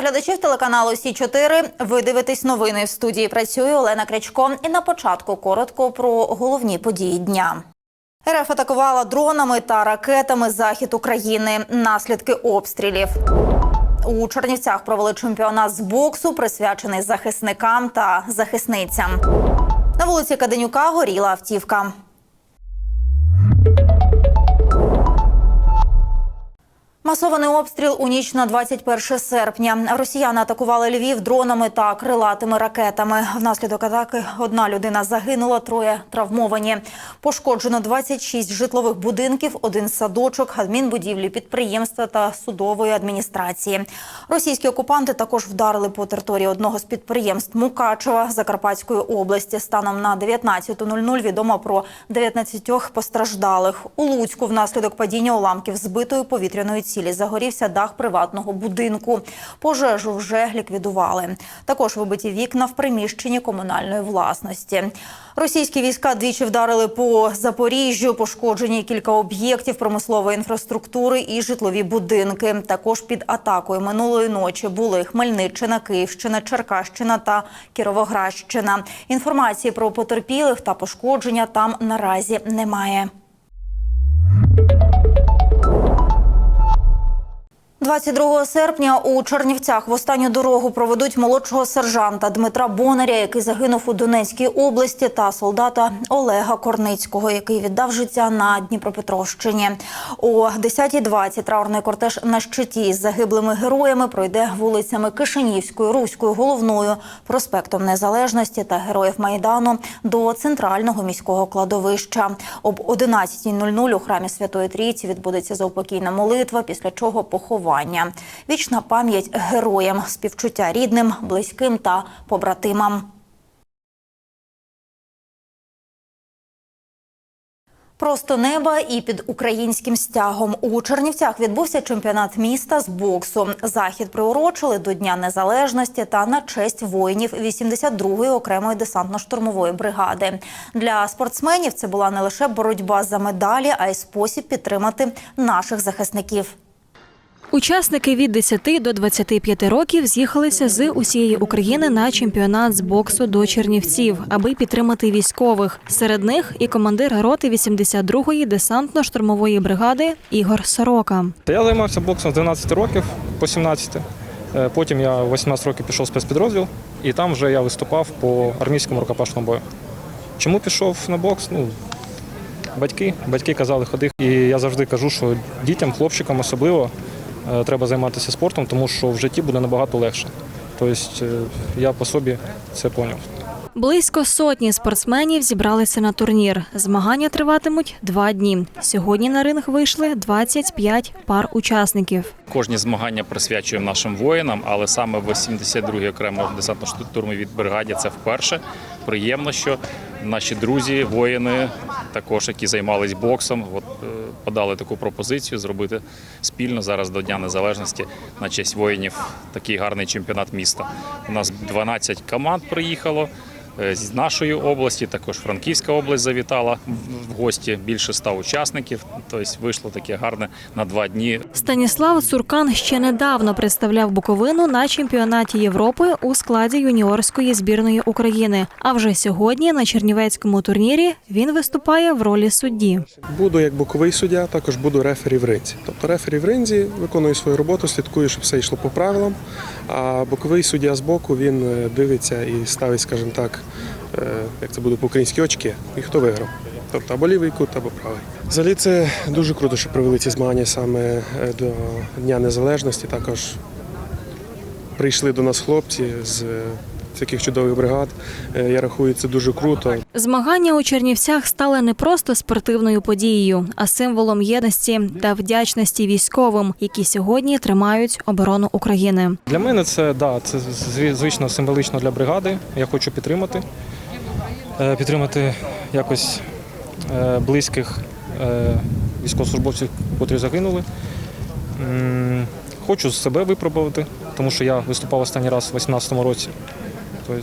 Глядачів телеканалу Сі 4 Ви дивитесь новини в студії. Працює Олена Крячко. І на початку коротко про головні події дня. РФ атакувала дронами та ракетами захід України. Наслідки обстрілів. У Чернівцях провели чемпіонат з боксу, присвячений захисникам та захисницям. На вулиці Каденюка горіла автівка. Масований обстріл у ніч на 21 серпня. Росіяни атакували Львів дронами та крилатими ракетами. Внаслідок атаки одна людина загинула, троє травмовані. Пошкоджено 26 житлових будинків, один садочок, адмінбудівлі, підприємства та судової адміністрації. Російські окупанти також вдарили по території одного з підприємств Мукачева Закарпатської області. Станом на 19.00 відомо про 19 постраждалих. У Луцьку внаслідок падіння уламків збитої повітряної цілі загорівся дах приватного будинку. Пожежу вже ліквідували. Також вибиті вікна в приміщенні комунальної власності. Російські війська двічі вдарили по Запоріжжю, пошкоджені кілька об'єктів промислової інфраструктури і житлові будинки. Також під атакою минулої ночі були Хмельниччина, Київщина, Черкащина та Кіровоградщина. Інформації про потерпілих та пошкодження там наразі немає. 22 серпня у Чернівцях в останню дорогу проведуть молодшого сержанта Дмитра Бонаря, який загинув у Донецькій області, та солдата Олега Корницького, який віддав життя на Дніпропетровщині. О 10.20 траурний кортеж на щиті з загиблими героями пройде вулицями Кишинівською, Руською, головною, проспектом Незалежності та героїв Майдану до центрального міського кладовища. Об 11.00 у храмі Святої Трійці відбудеться заупокійна молитва, після чого поховання. Вічна пам'ять героям, співчуття рідним, близьким та побратимам. Просто неба і під українським стягом у Чернівцях відбувся чемпіонат міста з боксу. Захід приурочили до Дня Незалежності та на честь воїнів 82-ї окремої десантно-штурмової бригади. Для спортсменів це була не лише боротьба за медалі, а й спосіб підтримати наших захисників. Учасники від 10 до 25 років з'їхалися з усієї України на чемпіонат з боксу до Чернівців, аби підтримати військових. Серед них і командир роти 82-ї десантно-штурмової бригади Ігор Сорока. Я займався боксом з 12 років по 17. Е, Потім я 18 років пішов в спецпідрозділ, і там вже я виступав по армійському рукопашному бою. Чому пішов на бокс? Ну, батьки, батьки казали, ходи. І я завжди кажу, що дітям, хлопчикам особливо треба займатися спортом, тому що в житті буде набагато легше. Тобто е, я по собі це зрозумів. Близько сотні спортсменів зібралися на турнір. Змагання триватимуть два дні. Сьогодні на ринг вийшли 25 пар учасників. Кожні змагання присвячуємо нашим воїнам, але саме в 82-й окремо десантно-штурмовій бригаді це вперше. Приємно, що наші друзі, воїни, також які займались боксом, от, е, подали таку пропозицію зробити спільно зараз до Дня Незалежності на честь воїнів такий гарний чемпіонат міста. У нас 12 команд приїхало. е, З нашої області також Франківська область завітала гості більше ста учасників. Тобто вийшло таке гарне на два дні Станіслав Цуркан ще недавно представляв Буковину на чемпіонаті Європи у складі юніорської збірної України. А вже сьогодні на чернівецькому турнірі він виступає в ролі судді. Буду як боковий суддя, також буду рефері в ринзі. Тобто рефері в ринзі виконує свою роботу, слідкує, щоб все йшло по правилам. А боковий суддя з боку він е, дивиться і ставить, скажімо так, е, як це буде по-українськи очки, і хто виграв. Тобто або лівий кут, або правий. Взагалі це дуже круто, що провели ці змагання саме е, до Дня Незалежності. Також прийшли до нас хлопці з е, таких чудових бригад. Е, Я рахую, це дуже круто. Змагання у Чернівцях стали не просто спортивною подією, а символом єдності та вдячності військовим, які сьогодні тримають оборону України. Для мене це, да, це звично символічно для бригади. Я хочу підтримати. Підтримати якось близьких е, військовослужбовців, котрі загинули. Хочу себе випробувати, тому що я виступав останній раз у 2018 році. Тобто,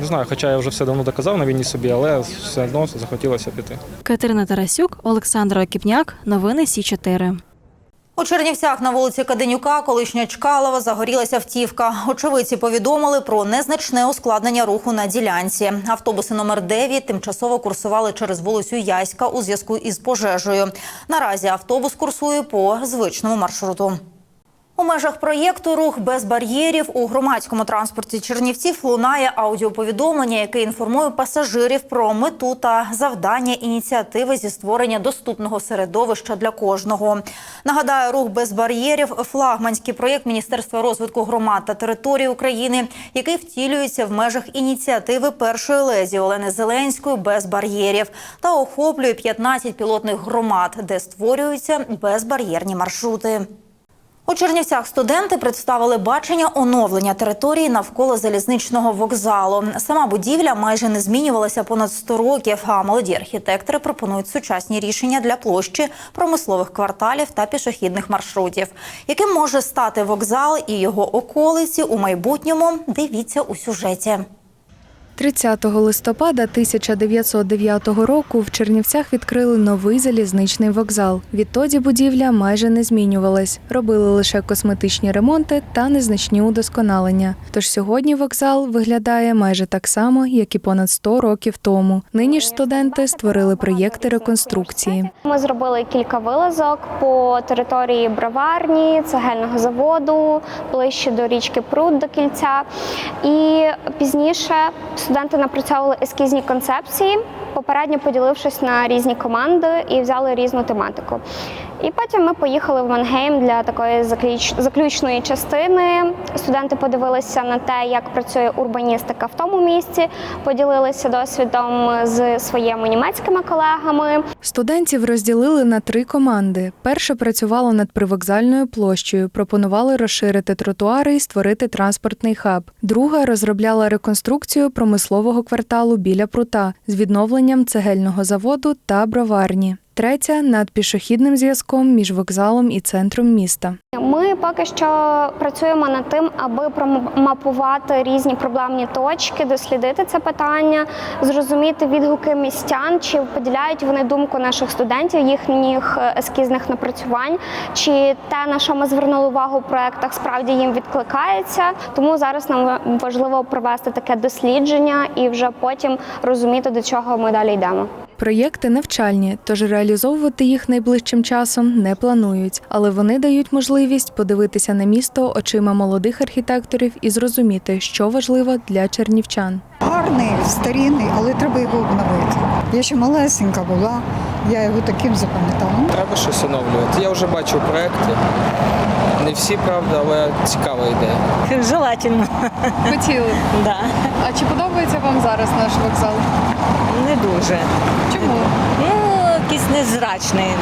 не знаю, хоча я вже все давно доказав на війні собі, але все одно захотілося піти. Катерина Тарасюк, Олександр Окіпняк. Новини Сі 4 У Чернівцях на вулиці Каденюка, колишня Чкалова, загорілася автівка. Очевидці повідомили про незначне ускладнення руху на ділянці. Автобуси номер 9 тимчасово курсували через вулицю Яська у зв'язку із пожежею. Наразі автобус курсує по звичному маршруту. У межах проєкту Рух без бар'єрів у громадському транспорті Чернівців лунає аудіоповідомлення, яке інформує пасажирів про мету та завдання ініціативи зі створення доступного середовища для кожного. Нагадаю, рух без бар'єрів флагманський проєкт Міністерства розвитку громад та територій України, який втілюється в межах ініціативи першої лезі Олени Зеленської без бар'єрів та охоплює 15 пілотних громад, де створюються безбар'єрні маршрути. У Чернівцях студенти представили бачення оновлення території навколо залізничного вокзалу. Сама будівля майже не змінювалася понад 100 років. А молоді архітектори пропонують сучасні рішення для площі, промислових кварталів та пішохідних маршрутів. Яким може стати вокзал і його околиці у майбутньому? Дивіться у сюжеті. 30 листопада 1909 року в Чернівцях відкрили новий залізничний вокзал. Відтоді будівля майже не змінювалась, робили лише косметичні ремонти та незначні удосконалення. Тож сьогодні вокзал виглядає майже так само, як і понад 100 років тому. Нині ж студенти створили проєкти реконструкції. Ми зробили кілька вилазок по території броварні, цегельного заводу, ближче до річки Пруд до кільця. І пізніше студенти напрацьовували ескізні концепції, попередньо поділившись на різні команди і взяли різну тематику. І потім ми поїхали в Мангейм для такої заключ- заключної частини. Студенти подивилися на те, як працює урбаністика в тому місці, поділилися досвідом з своїми німецькими колегами. Студентів розділили на три команди. Перша працювала над привокзальною площею, пропонували розширити тротуари і створити транспортний хаб. Друга розробляла реконструкцію промислового кварталу біля прута з відновленням цегельного заводу та броварні. Третя над пішохідним зв'язком між вокзалом і центром міста. Ми поки що працюємо над тим, аби промапувати різні проблемні точки, дослідити це питання, зрозуміти відгуки містян, чи поділяють вони думку наших студентів, їхніх е, ескізних напрацювань, чи те, на що ми звернули увагу в проектах, справді їм відкликається. Тому зараз нам важливо провести таке дослідження і вже потім розуміти, до чого ми далі йдемо. Проєкти навчальні, тож реалізовувати їх найближчим часом не планують, але вони дають можливість подивитися на місто очима молодих архітекторів і зрозуміти, що важливо для чернівчан. Гарний, старінний, але треба його обновити. Я ще малесенька була, я його таким запам'ятала. Треба щось оновлювати. Я вже бачив проекти. Не всі, правда, але цікава ідея. Желательно, Хотіли. да. А чи подобається вам зараз наш вокзал? Не дуже. Чому? Якийсь незрачний.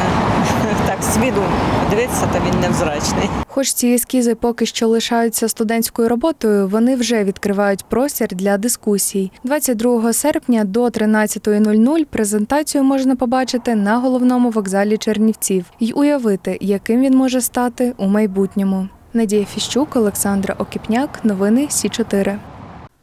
Так, з виду дивитися, то він невзрачний. Хоч ці ескізи поки що лишаються студентською роботою, вони вже відкривають простір для дискусій. 22 серпня до 13.00 презентацію можна побачити на головному вокзалі Чернівців і уявити, яким він може стати у майбутньому. Надія Фіщук, Олександра Окіпняк, новини Сі 4